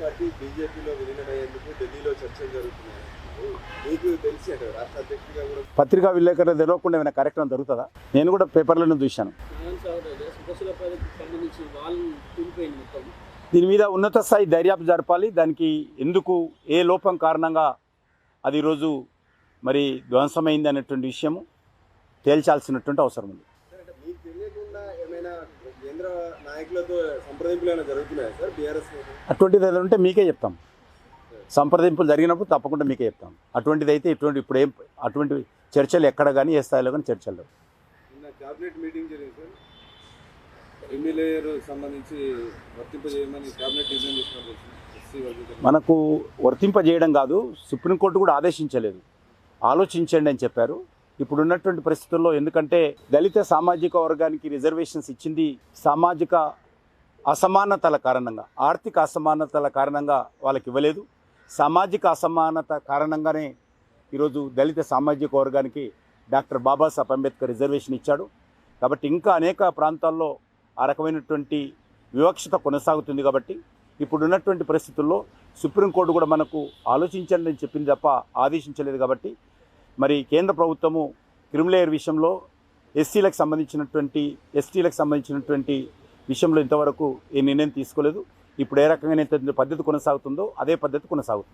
Party బీజేపీలో విలీనమయ్యేందుకు ఢిల్లీలో చర్చలు జరుగుతున్నాయి. మీకు తెలిసి అంటే రాష్ట్ర అధ్యక్షుడిగా కూడా పత్రికా విలేకరులు తెలియకుండా ఏమైనా కార్యక్రమం జరుగుతుందా? నేను కూడా పేపర్లను చూశాను. దీని మీద ఉన్నత స్థాయి దర్యాప్తు జరపాలి. దానికి ఎందుకు ఏ లోపం కారణంగా అది ఈరోజు మరి ధ్వంసమైంది అనేటువంటి విషయము తేల్చాల్సినటువంటి అవసరం ఉంది. కేంద్ర నాయకులతో సంప్రదింపులు ఏమైనా జరుగుతున్నాయా సార్? బీఆర్ఎస్ అటువంటిది ఏదైనా ఉంటే మీకే చెప్తాం. సంప్రదింపులు జరిగినప్పుడు తప్పకుండా మీకే చెప్తాం. అటువంటిది అయితే ఇటువంటి ఇప్పుడు ఏం అటువంటి చర్చలు ఎక్కడ కానీ ఏ స్థాయిలో కానీ చర్చలు లేవు. నిన్న క్యాబినెట్ మీటింగ్ జరిగింది సార్. ఎమ్మెల్యేర్ సంబంధించి వర్తింపజేయమని క్యాబినెట్ నిర్ణయం తీసుకున్నారు ఎస్సీ వర్గీకరణ మనకు వర్తింపజేయడం కాదు సుప్రీంకోర్టు కూడా ఆదేశించలేదు. ఆలోచించండి అని చెప్పారు. ఇప్పుడున్నటువంటి పరిస్థితుల్లో ఎందుకంటే దళిత సామాజిక వర్గానికి రిజర్వేషన్స్ ఇచ్చింది సామాజిక అసమానతల కారణంగా ఆర్థిక అసమానతల కారణంగా వాళ్ళకి ఇవ్వలేదు. సామాజిక అసమానత కారణంగానే ఈరోజు దళిత సామాజిక వర్గానికి డాక్టర్ బాబాసాహెబ్ అంబేద్కర్ రిజర్వేషన్ ఇచ్చాడు. కాబట్టి ఇంకా అనేక ప్రాంతాల్లో ఆ రకమైనటువంటి వివక్షత కొనసాగుతుంది కాబట్టి ఇప్పుడున్నటువంటి పరిస్థితుల్లో సుప్రీంకోర్టు కూడా మనకు ఆలోచించండి అని చెప్పింది తప్ప ఆదేశించలేదు కాబట్టి మరి కేంద్ర ప్రభుత్వము క్రిమిలేయర్ విషయంలో ఎస్సీలకు సంబంధించినటువంటి ఎస్టీలకు సంబంధించినటువంటి విషయంలో ఇంతవరకు ఏ నిర్ణయం తీసుకోలేదు. ఇప్పుడు ఏ రకంగా పద్ధతి కొనసాగుతుందో అదే పద్ధతి కొనసాగుతుంది.